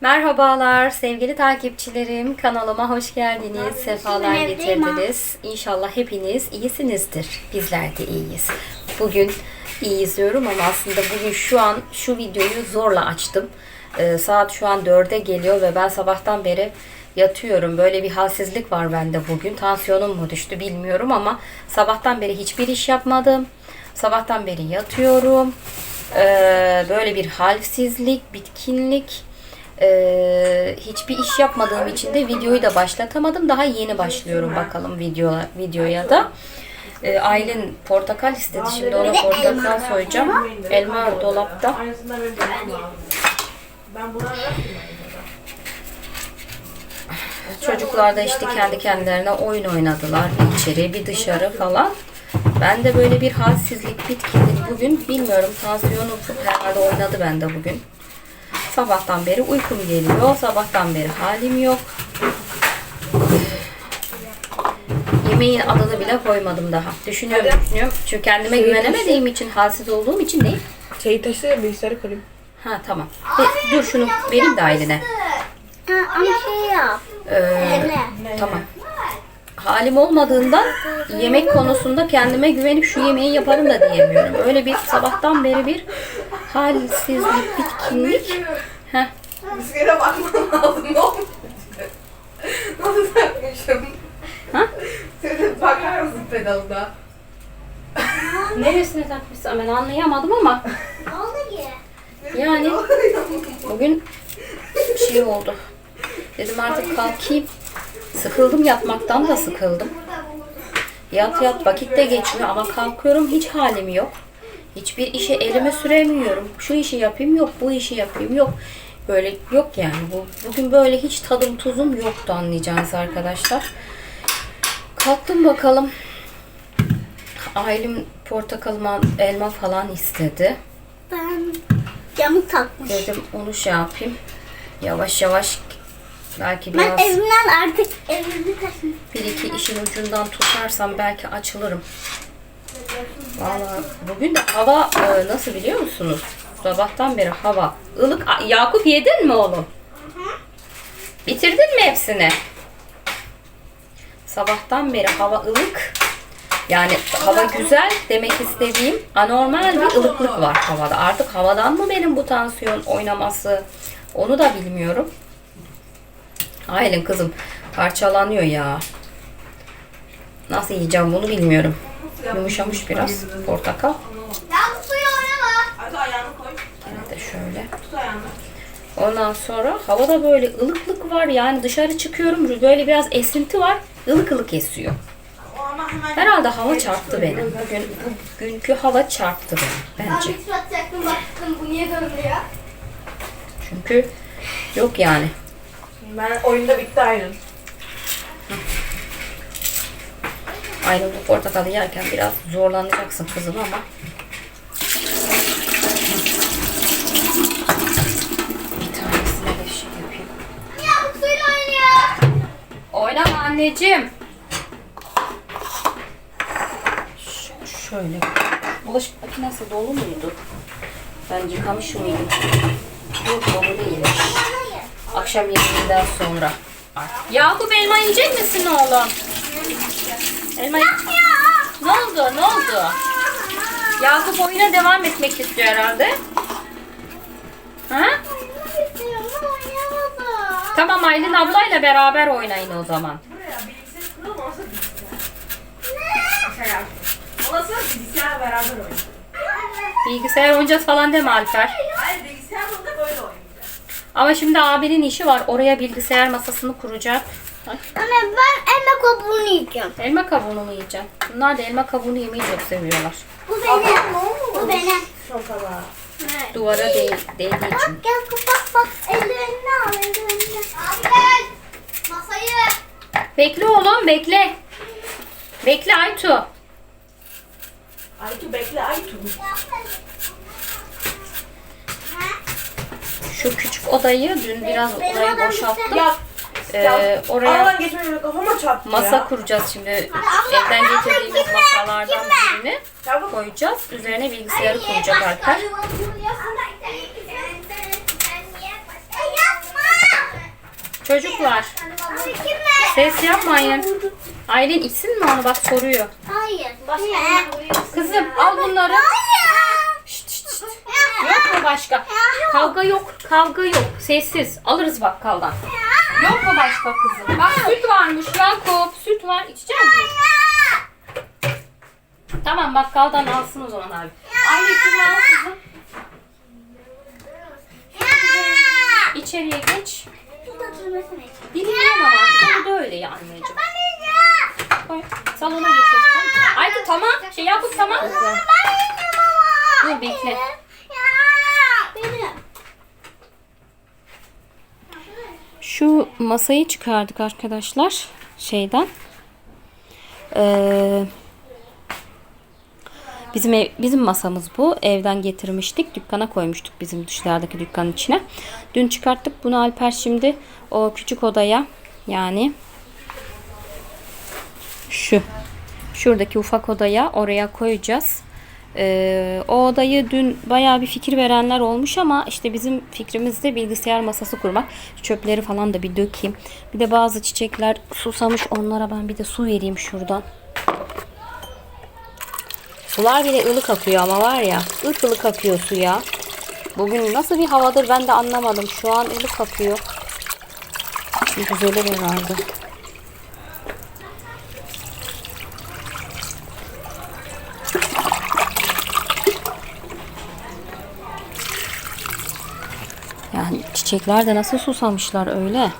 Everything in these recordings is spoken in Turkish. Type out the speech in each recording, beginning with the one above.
Merhabalar sevgili takipçilerim. Kanalıma hoş geldiniz. Sefalar evdeyim ha. getirdiniz. İnşallah hepiniz iyisinizdir. Bizler de iyiyiz. Bugün iyiyiz diyorum ama aslında bugün şu an şu videoyu zorla açtım. Ee, saat şu an 4'e geliyor ve ben sabahtan beri yatıyorum. Böyle bir halsizlik var bende bugün. Tansiyonum mu düştü bilmiyorum ama sabahtan beri hiçbir iş yapmadım. Sabahtan beri yatıyorum. Ee, böyle bir halsizlik, bitkinlik. Ee, hiçbir iş yapmadığım için de videoyu da başlatamadım. Daha yeni başlıyorum bakalım videoya, videoya da. Ee, Aylin portakal istedi. Şimdi ona portakal soyacağım. Elma dolapta. Çocuklar da işte kendi kendilerine oyun oynadılar. Bir içeri bir dışarı falan. Ben de böyle bir halsizlik, bitkinlik bugün bilmiyorum tansiyonum herhalde oynadı bende bugün. Sabahtan beri uykum geliyor. Sabahtan beri halim yok. Yemeğin adını bile koymadım daha. Düşünüyorum, düşünüyorum. Çünkü kendime güvenemediğim için, halsiz olduğum için değil. Şeyi taşı bilgisayarı kırayım. Ha tamam. E, dur şunu vereyim de Aylin'e. Ha, ama şey yap. Ee. Tamam. Halim olmadığından yemek konusunda kendime güvenip şu yemeği yaparım da diyemiyorum. Öyle bir sabahtan beri bir halsizlik, bitkinlik. Heh. Bilgisayara bakmam lazım. Ne olmuş? Nasıl takmışım? Ha? Sen bakar mısın pedalda? Neresine takmışsın ben anlayamadım ama Ne oldu ki? yani bugün şey oldu. Dedim artık kalkayım. Sıkıldım yatmaktan da sıkıldım. Yat yat vakit de geçmiyor ama kalkıyorum hiç halim yok. Hiçbir işe elime süremiyorum. Şu işi yapayım yok, bu işi yapayım yok. Böyle yok yani. Bu bugün böyle hiç tadım tuzum yoktu anlayacağınız arkadaşlar. Kalktım bakalım. Ailem portakalma, elma falan istedi. Ben camı takmış. Dedim onu şey yapayım. Yavaş yavaş belki Ben biraz evimden artık evimi taşıdım. bir iki işin ucundan tutarsam belki açılırım. Valla bugün de hava e, nasıl biliyor musunuz? Sabahtan beri hava ılık. Yakup yedin mi oğlum? Bitirdin mi hepsini? Sabahtan beri hava ılık. Yani hava güzel demek istediğim anormal bir ılıklık var havada. Artık havadan mı benim bu tansiyon oynaması onu da bilmiyorum. Aylin kızım parçalanıyor ya. Nasıl yiyeceğim bunu bilmiyorum. Yumuşamış biraz portakal. Ya bu suyu oynama. Hadi ayağını koy. Yine de şöyle. Tut ayağını. Ondan sonra havada böyle ılıklık var. Yani dışarı çıkıyorum böyle biraz esinti var. Ilık ılık esiyor. O ama hemen... Herhalde hava çarptı benim. Bugün bugünkü hava çarptı beni bence. Bir surat çaktım baktım bu niye dönmüyor? Çünkü yok yani. Ben oyunda bitti aynen. Aynı bu portakalı yerken biraz zorlanacaksın kızım ama. Bir tanesine de şey yapayım. Ya bu suyla oynuyor. Oynama anneciğim. Ş- şöyle. Bulaşık makinesi dolu muydu? Ben yıkamış mıydım? Yok dolu değilmiş. Akşam yemeğinden sonra. Yakup elma yiyecek misin oğlum? Elma Ne oldu? Ne oldu? Yakup oyuna devam etmek istiyor herhalde. Ha? Tamam Aylin ablayla beraber oynayın o zaman. Bilgisayar. Oynayacağız falan deme Alper. Hayır bilgisayarla da böyle oynayacağız. Ama şimdi abinin işi var. Oraya bilgisayar masasını kuracak. Ay, Anne ben elma kabuğunu yiyeceğim. elma kabuğunu mu yiyeceksin? Bunlar da elma kabuğunu yemeyi çok seviyorlar. Bu benim. Bu benim. Şokola. Duvara değil, değdiği için. Gel bak bak ellerini al ellerini. Abi gel. Masayı. Bekle oğlum bekle. Bekle Aytu. Aytu bekle Aytu. Şu küçük odayı dün biraz orayı boşalttım. Ee, oraya kafama çarptı masa ya. kuracağız şimdi. Evden getirdiğimiz masalardan birini Çabuk. koyacağız. Üzerine bilgisayarı kuracak Alper. Çocuklar ses yapmayın. Aylin içsin mi onu bak soruyor. Hayır. Başka Kızım al bunları. Şşt, şşt, şşt. Yok mu başka? Kavga yok, kavga yok. Sessiz. Alırız bakkaldan. Yok mu başka kızım? Bak süt varmış Yakup. Süt var. İçecek misin? Tamam bakkaldan alsın o zaman abi. Aylin şunu al kızım. İçeriye geç. Dinliyorum ama artık. O da öyle ya anneciğim. Koy. Salona geçiyoruz. Tamam. Aytu tamam. Şey Yakup tamam. Dur bekle. Şu masayı çıkardık arkadaşlar şeyden. Ee, bizim ev, bizim masamız bu. Evden getirmiştik. Dükkana koymuştuk bizim dışlardaki dükkanın içine. Dün çıkarttık bunu Alper şimdi o küçük odaya yani şu şuradaki ufak odaya oraya koyacağız. Ee, o odayı dün bayağı bir fikir verenler olmuş ama işte bizim fikrimizde bilgisayar masası kurmak. Çöpleri falan da bir dökeyim. Bir de bazı çiçekler susamış onlara ben bir de su vereyim şuradan. Sular bile ılık akıyor ama var ya ılık ılık akıyor su ya. Bugün nasıl bir havadır ben de anlamadım. Şu an ılık akıyor. Bir güzeli herhalde. Yani çiçekler de nasıl susamışlar öyle.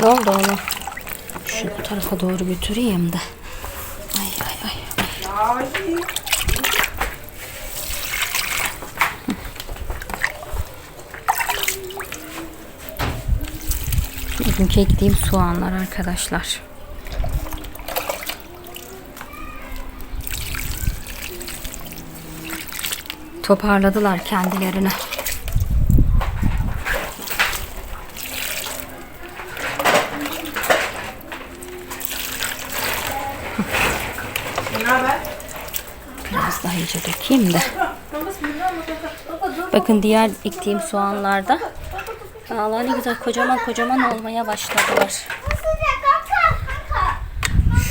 Ne oldu ona? Şu bu tarafa doğru götüreyim de. Ay ay ay. Bugünkü ektiğim soğanlar arkadaşlar. Toparladılar kendilerini. Biraz daha iyice dökeyim de. Bakın diğer ektiğim soğanlarda Aa, ne güzel kocaman kocaman olmaya başladılar.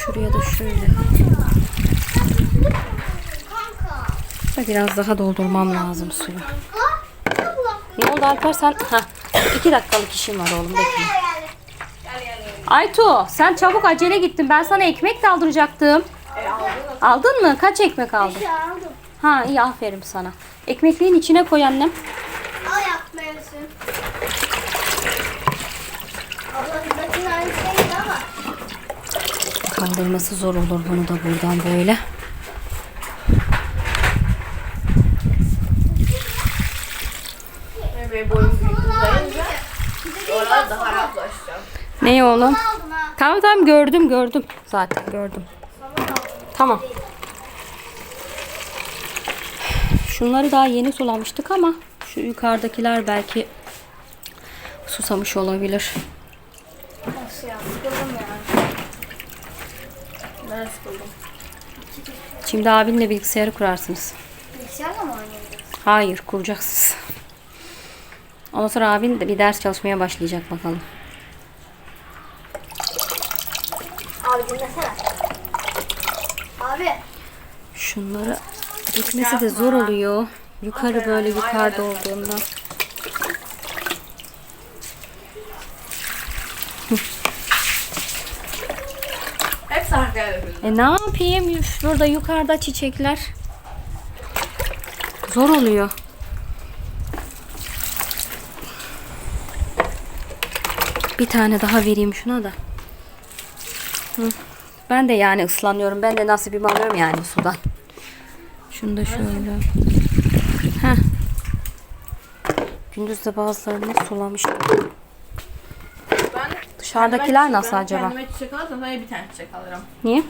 Şuraya da şöyle. Biraz daha doldurmam lazım suyu. Ne oldu Alper sen? Ha, iki dakikalık işim var oğlum bekle. Aytu sen çabuk acele gittin. Ben sana ekmek de aldıracaktım. Aldın mı? Kaç ekmek aldın? Ha iyi aferin sana. Ekmekliğin içine koy annem. Al yapmıyorsun. Abla buradakinin aynı şey ama. Kaldırması zor olur bunu da buradan böyle. Ne oğlum? Tamam tamam gördüm gördüm. Zaten gördüm. Tamam. Şunları daha yeni sulamıştık ama şu yukarıdakiler belki susamış olabilir. Nasıl ya? Sıkıldım ya. Ben sıkıldım. Şimdi abinle bilgisayarı kurarsınız. Bilgisayarla mı oynayacağız? Hayır kuracaksınız. Ondan sonra abin de bir ders çalışmaya başlayacak bakalım. Abi dinlesene. Abi. Şunları gitmesi de zor oluyor. Yukarı böyle yukarıda olduğunda. Döküldü. E ne yapayım? Burada yukarıda çiçekler. Zor oluyor. Bir tane daha vereyim şuna da. Hı. Ben de yani ıslanıyorum. Ben de nasibimi alıyorum yani sudan. Şunu da şöyle. Heh. Gündüz de bazılarını sulamıştım. Dışarıdakiler nasıl ben acaba? Kendime çiçek alırsam sadece bir tane çiçek alırım. Niye?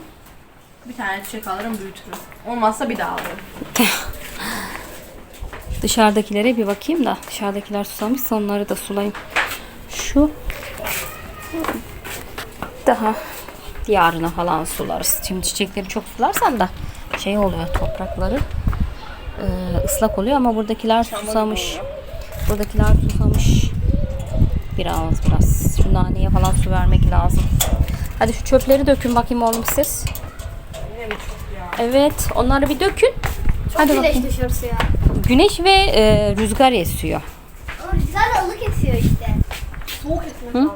Bir tane çiçek alırım büyütürüm. Olmazsa bir daha alırım. Dışarıdakilere bir bakayım da dışarıdakiler susamışsa onları da sulayayım. Şu daha yarına falan sularız. Şimdi çiçekleri çok sularsan da şey oluyor toprakları e, ıslak oluyor ama buradakiler susamış. Buradakiler susamış. Biraz biraz. Şu naneye falan su vermek lazım. Hadi şu çöpleri dökün bakayım oğlum siz. Evet onları bir dökün. Hadi Güneş bakayım. dışarısı ya. Güneş ve e, rüzgar esiyor. O rüzgar ılık esiyor işte. Soğuk Hı?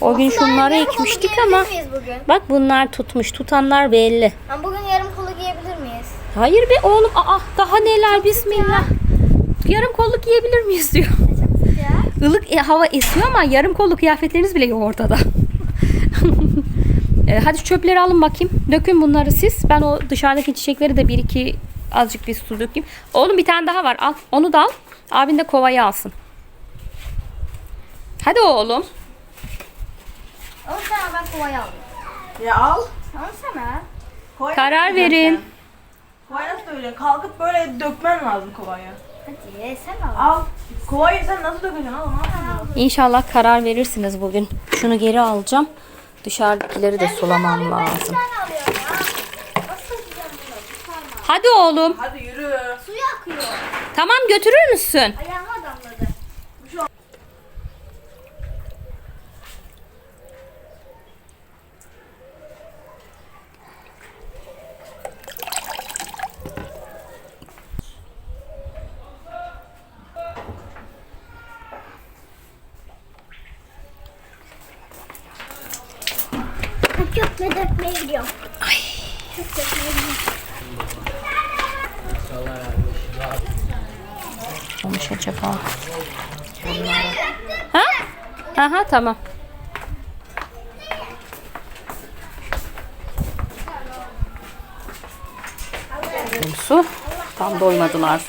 O gün şunları Yarım kolu ekmiştik giyebilir ama miyiz bugün? bak bunlar tutmuş. Tutanlar belli. Ha, bugün yarım kolu giyebilir miyiz? Hayır be oğlum. Aa daha neler bismillah. Yarım kolluk giyebilir miyiz diyor. Ilık e, hava esiyor ama yarım kolluk kıyafetleriniz bile yok ortada. E, hadi çöpleri alın bakayım. Dökün bunları siz. Ben o dışarıdaki çiçekleri de bir iki azıcık bir su dökeyim. Oğlum bir tane daha var. Al. Onu da al. Abin de kovayı alsın. Hadi oğlum. O sana ben kovayı alayım. Ya al. Al sana. Kovayı Karar verin. Kovayı nasıl dökeceksin? Kalkıp böyle dökmen lazım kovayı. Hadi sen al. Al. Kovayı sen nasıl dökeceksin oğlum? Al. İnşallah karar verirsiniz bugün. Şunu geri alacağım. Dışarıdakileri de sulamam Ben lazım. Hadi oğlum. Hadi yürü. Suyu akıyor. Tamam götürür müsün? Ayağıma Köpme dökmeye gidiyorum. Ay. Köp dökmeye gidiyorum. Olmuş acaba. Ha? Aha tamam. Su. Tam doymadılar.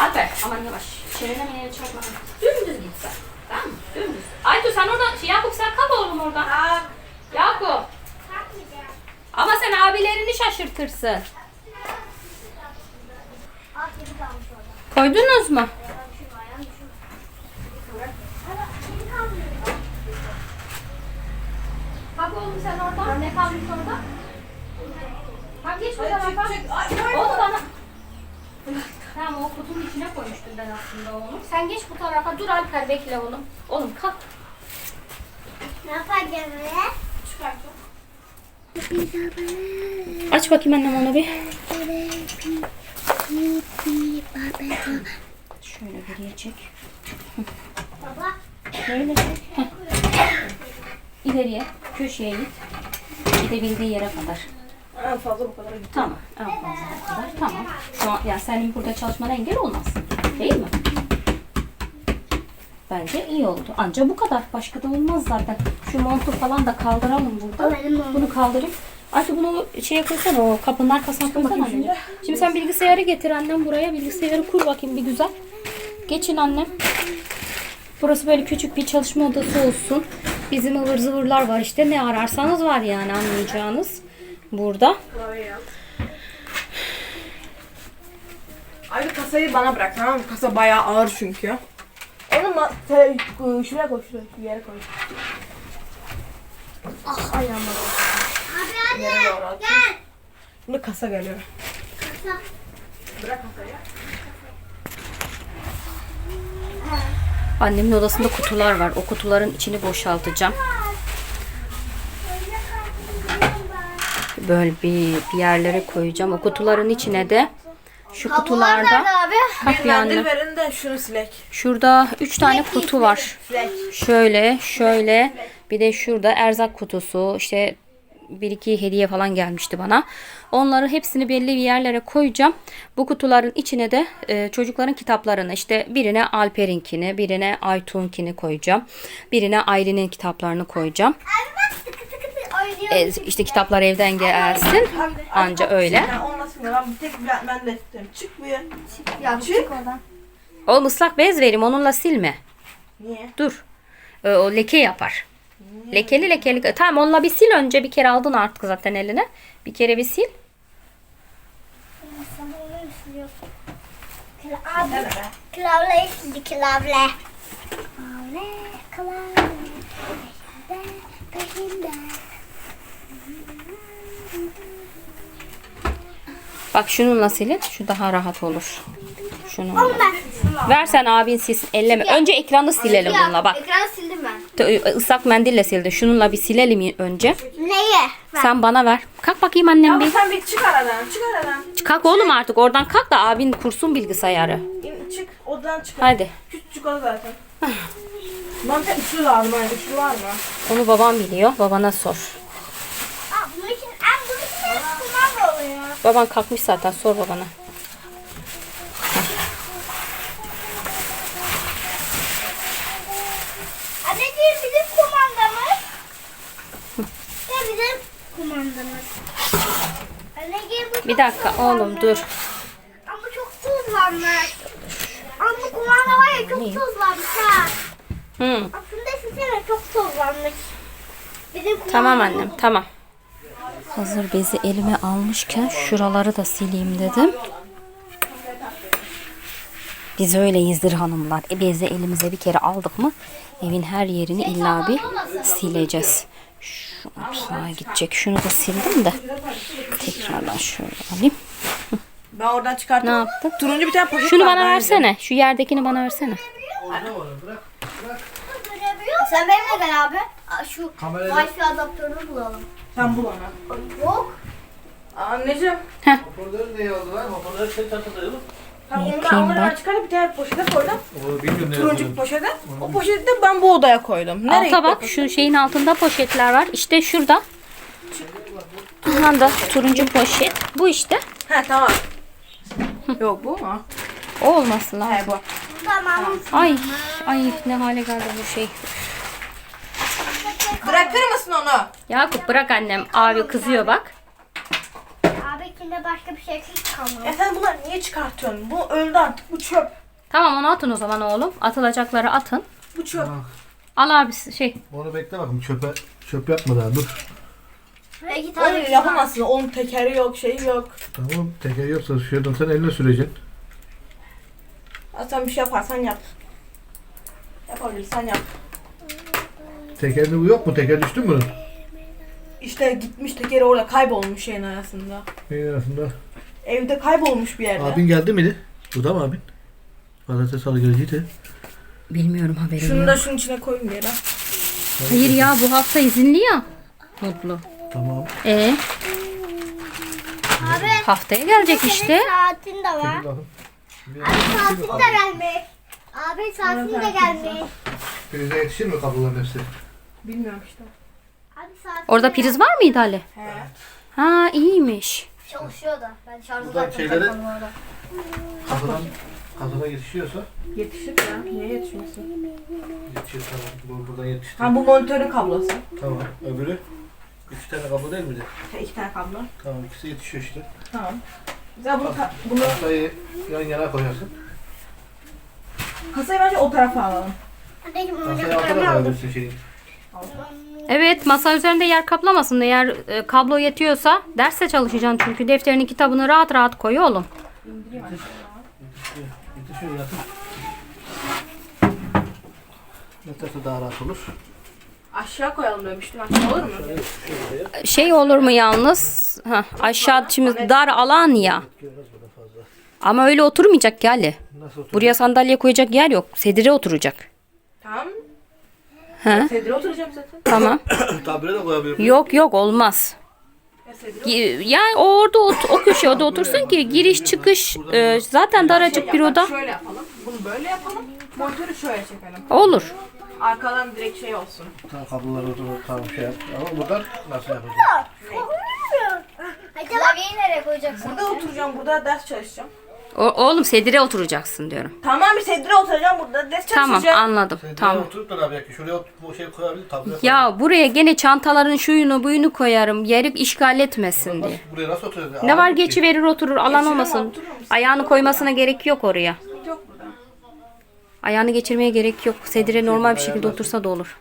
Alper aman yavaş. Çevireme yere çarpma. Dümdüz git sen. Tamam mı? Dümdüz. Aytu sen orada, şey, Yakup sen oğlum oradan. Yakup. Ama sen abilerini şaşırtırsın. Orada. Koydunuz mu? Bak oğlum sen oradan. Ne kalmış orada? Bak geç tarafa. Ay, ay. Oğlum bana. Tamam o kutunun içine koymuştum ben aslında onu. Sen geç bu tarafa. Dur Alper bekle oğlum. Oğlum kalk. Ne yapacağım be? Aç bakayım annem onu bir. Şöyle geriye çek. Baba. Böyle çek. Heh. İleriye, köşeye git. Gidebildiği yere kadar. En fazla bu kadar. Tamam. En fazla bu kadar. Tamam. Şu an yani senin burada çalışmana engel olmaz. Değil mi? Bence iyi oldu. Anca bu kadar. Başka da olmaz zaten. Şu montu falan da kaldıralım burada. Bunu kaldırayım. Artık bunu şeye koysana o kapının arkasına koysana anneciğim. Şimdi sen bilgisayarı getir annem buraya. Bilgisayarı kur bakayım bir güzel. Geçin annem. Burası böyle küçük bir çalışma odası olsun. Bizim ıvır zıvırlar var işte. Ne ararsanız var yani anlayacağınız. Burada. Abi kasayı bana bırak tamam mı? Kasa bayağı ağır çünkü. Onu ma- şuraya koy şuraya şu yere koy. Ah ayağıma. Abi at. Gel. Şimdi kasa geliyor. Kasa. Bırak kasayı. Annemin odasında kutular var. O kutuların içini boşaltacağım. Böyle bir, bir yerlere koyacağım. O kutuların içine de şu Kablolar kutularda nerede abi? Bir mendil verin de şunu silek. Şurada 3 tane kutu var. Şöyle, şöyle. Bir de şurada erzak kutusu. işte bir iki hediye falan gelmişti bana. Onları hepsini belli bir yerlere koyacağım. Bu kutuların içine de e, çocukların kitaplarını işte birine Alper'inkini, birine Aytun'kini koyacağım. Birine Aylin'in kitaplarını koyacağım. Abi bak sıkı sıkı sıkı oynuyor. E, işte kitaplar evden gelsin. Anca öyle. Olmasın ya. Ben bir tek ben, ben de tutarım. Çık bir. Ya çık oradan. Oğlum ıslak bez vereyim onunla silme. Niye? Dur. E, o leke yapar. Lekeli lekeli. Tamam onunla bir sil önce. Bir kere aldın artık zaten eline. Bir kere bir sil. Klavye. Klavye klavye. Klavye, klavye. Bak şununla silin. Şu daha rahat olur. Şunu. Ben. Ver sen abin silsin. Elleme. Önce ekranı silelim bununla bak. Ekranı sildim ben. Islak mendille sildi. Şununla bir silelim önce. Neye? Sen bana ver. Kalk bakayım annem Ama bir. sen bir çık aradan. Çık aradan. Kalk oğlum artık oradan kalk da abin kursun bilgisayarı. Çık. Odadan çık. Hadi. Küçücük oda zaten. Bana bir tane üçlü lazım. Üçlü var mı? Onu babam biliyor. Babana sor. Aa, bunun için, aa, bunun için benim kumanda oluyor. Baban kalkmış zaten sor babana. Anneciğim bizim kumandamız. Ve bizim kumandamız. Anneciğim bu Bir çok dakika tuzlanmış. oğlum dur. Ama çok tuzlanmış. Ama bu kumanda var ya çok tuzlanmış ha. Hı. Aslında sizsene çok tuzlanmış. Bizim kumanda. Tamam annem tamam. Hazır bezi elime almışken şuraları da sileyim dedim. Biz öyleyizdir hanımlar. E, bezi elimize bir kere aldık mı evin her yerini illa bir sileceğiz. Şu sağa gidecek. Şunu da sildim de. Tekrardan şöyle alayım. Ben oradan Ne çıkarttım. yaptın? Turuncu bir tane poşet Şunu var bana versene. Şu yerdekini bana versene. Sen benimle gel abi. Şu Kamerayla- Wi-Fi adaptörünü bulalım. Sen bul onu. Yok. Anneciğim. Hoparlörü ne aldılar? Hoparlörü şey çantada yok. Tamam onu ben, Yapayım onu ben. çıkarıp bir tane poşete koydum. O bilmiyorum ne Turuncu poşete. O poşeti de ben bu odaya koydum. Nereye Alta bak şu şeyin altında poşetler var. İşte şurada. Aha da turuncu poşet. Bu işte. He tamam. Yok bu mu? O olması lazım. He bu. Tamam. Ay ay ne hale geldi bu şey. Bırakır mısın onu? Yakup bırak annem. Abi kızıyor bak. Abi içinde başka bir şey kalmadı. Ya sen bunları niye çıkartıyorsun? Bu öldü artık. Bu çöp. Tamam onu atın o zaman oğlum. Atılacakları atın. Bu çöp. Al abi şey. Onu bekle bakayım çöpe çöp yapma daha dur. İki Onu tane yapamazsın. Onun tekeri yok, şeyi yok. Tamam teker yoksa şuradan sen eline süreceksin. Ya sen bir şey yaparsan yap. Yapabilirsen yap. Tekerli bu yok mu? Teker düştü mü bunun? İşte gitmiş tekeri orada kaybolmuş şeyin arasında. Neyin arasında? Evde kaybolmuş bir yerde. Abin geldi miydi? Bu da mı abin? Pazartesi salı gelecekti. Bilmiyorum haberim Şunu yok. da şunun içine koyun bir yere. Hayır ya bu hafta izinli ya. Mutlu. Tamam. E Abi haftaya gelecek işte. saatin de var. Bakın. Abi saatin de gelmiş. Abi saatin de gelmiş. Prize yetişir mi kabloların hepsi? Bilmiyorum işte. Orada priz var mıydı Ali? He. Ha iyiymiş. Çalışıyor da. Ben şarjı Buradan taktım şeyleri- telefonuma orada. Kafadan kafana yetişiyorsa Yetişir ya. Niye yetişmesin? yetişir tamam. Bu buradan yetişti. Ha bu monitörün kablosu. Tamam. Öbürü? Üç tane kablo değil miydi? Ha, iki tane kablo. Tamam ikisi yetişiyor işte. Tamam. Güzel bunu, ka- bunu Kasayı yan yana koyarsın. kasayı bence o tarafa alalım. Anneciğim Kasayı oyuncaklarımı altına aldım. koyabilirsin şeyin. Evet masa üzerinde yer kaplamasın. Eğer e, kablo yetiyorsa derste çalışacaksın çünkü defterini kitabını rahat rahat koy oğlum. Yetişiyor. Yetişiyor yatır. Yatarsa daha rahat olur. Aşağı koyalım demiştim. Aşağı olur mu? Şey olur mu yalnız? Ha, aşağı şimdi dar alan ya. Ama öyle oturmayacak ki Ali. Nasıl? Buraya sandalye koyacak yer yok. Sedire oturacak. Tamam. Ha? Sedire oturacağım zaten. Tamam. Tabire de koyabilirim. Yok yok olmaz. Gi- Yani o orada ot- o köşede otursun ki giriş çıkış e, zaten daracık bir Şey oda. Şöyle yapalım. Bunu böyle yapalım. Monitörü şöyle çekelim. Olur. Arkadan direkt şey olsun. Tamam kabloları oturur tamam şey yap. Ama buradan nasıl yapacağız? Klavyeyi nereye koyacaksın? Burada oturacağım. Burada ders çalışacağım. O- oğlum sedire oturacaksın diyorum. Tamam bir sedire oturacağım. Burada ders Tamam çalışacağım. anladım. Sen Tamam. oturup da ne yapacak ki? Şuraya ot- bu şey koyabilir tabire Ya buraya gene çantaların şuyunu buyunu koyarım. Yeri işgal etmesin diye. Nasıl, buraya nasıl oturacağız? Ne var geçi verir oturur alan Geçiremem, olmasın. oturur musun? Ayağını koymasına gerek yok oraya. Yok burada. Ayağını geçirmeye gerek yok. Sedire normal bir şekilde otursa da olur.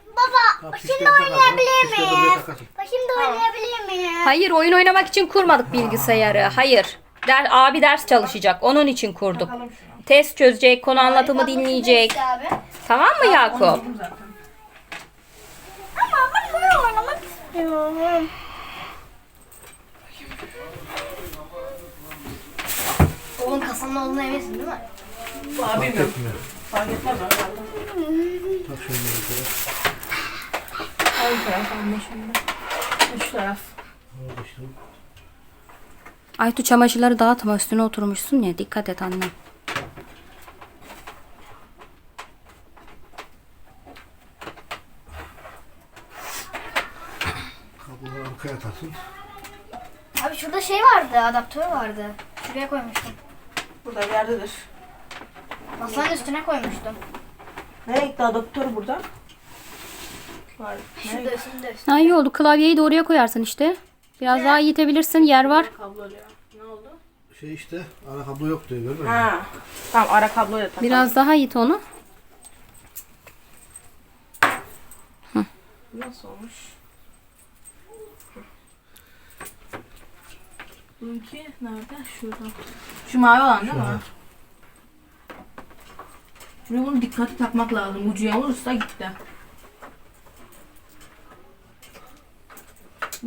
Tamam, fişleri takarsın, fişleri de buraya takarsın. Şimdi oynayabilir miyim? Hayır oyun oynamak için kurmadık bilgisayarı. Hayır. Der, abi ders çalışacak. Onun için kurduk. Test çözecek, konu anlatımı dinleyecek. Tamam mı Yakup? Ama ben bunu oynamak istiyorum. Oğlum kasanın olduğuna eminsin değil mi? Abi bilmiyorum. Fark etmez abi. Bak şöyle mesela. Ön taraf anlaşıldı. Üç taraf. Orada işte. Aytu çamaşırları dağıtma üstüne oturmuşsun ya. Dikkat et annem. Kabloları arkaya atarsın. Abi şurada şey vardı, adaptör vardı. Şuraya koymuştum. Burada bir yerdedir. Masanın üstüne koymuştum. Nereye gitti adaptör burada? Var. Şurada Nereye üstünde üstünde. Ha iyi oldu. Klavyeyi de oraya koyarsın işte. Biraz daha itebilirsin. Yer var. kablo ya? Ne oldu? Şey işte ara kablo yok diyor görmüyor musun? Ha. Tamam ara kabloyu da takalım. Biraz daha it onu. Nasıl olmuş? Bununki nerede? Şurada. Şu mavi olan değil mi? Şimdi bunu dikkatli takmak lazım. Ucu yamulursa gitti.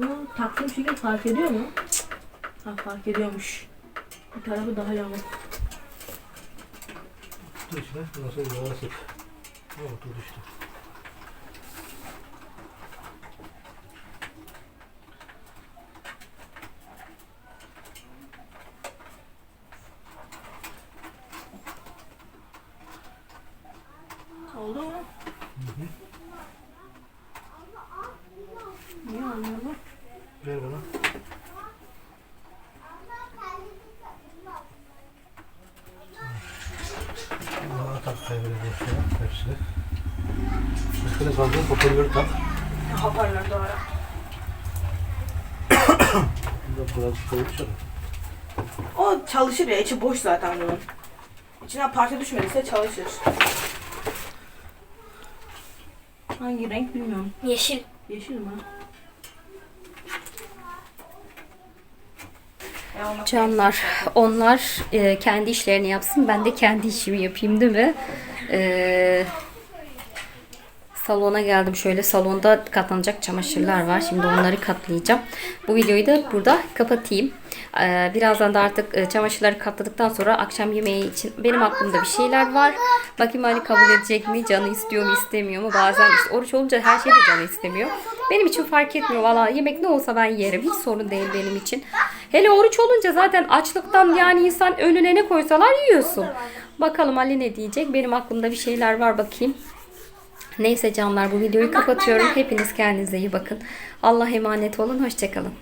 Bu taktığım şekil fark ediyor mu? Ha fark ediyormuş. Bir tarafı daha yamuk. Dur içine. Burası yavaş sık. Evet dur işte. Oldu mu? Niye olmuyor bu? Ver bana. Bunlara tak kaybedeceğiz şu an hepsini. Kaldı hoparlörü tak. Hoparlör doğru. Bunda biraz çalın. O çalışır ya. içi boş zaten bunun. İçinden parça düşmediyse çalışır. Hangi renk bilmiyorum. Yeşil. Yeşil mi? Ona Canlar, onlar e, kendi işlerini yapsın. Ben de kendi işimi yapayım değil mi? E, salona geldim. Şöyle salonda katlanacak çamaşırlar var. Şimdi onları katlayacağım. Bu videoyu da burada kapatayım. E, birazdan da artık e, çamaşırları katladıktan sonra akşam yemeği için benim aklımda bir şeyler var. Bakayım Ali kabul edecek mi? Canı istiyor mu istemiyor mu? Bazen işte oruç olunca her şey de canı istemiyor. Benim için fark etmiyor. Valla yemek ne olsa ben yerim. Hiç sorun değil benim için. Hele oruç olunca zaten açlıktan yani insan önüne ne koysalar yiyorsun. Bakalım Ali ne diyecek? Benim aklımda bir şeyler var bakayım. Neyse canlar bu videoyu kapatıyorum. Hepiniz kendinize iyi bakın. Allah emanet olun. Hoşçakalın.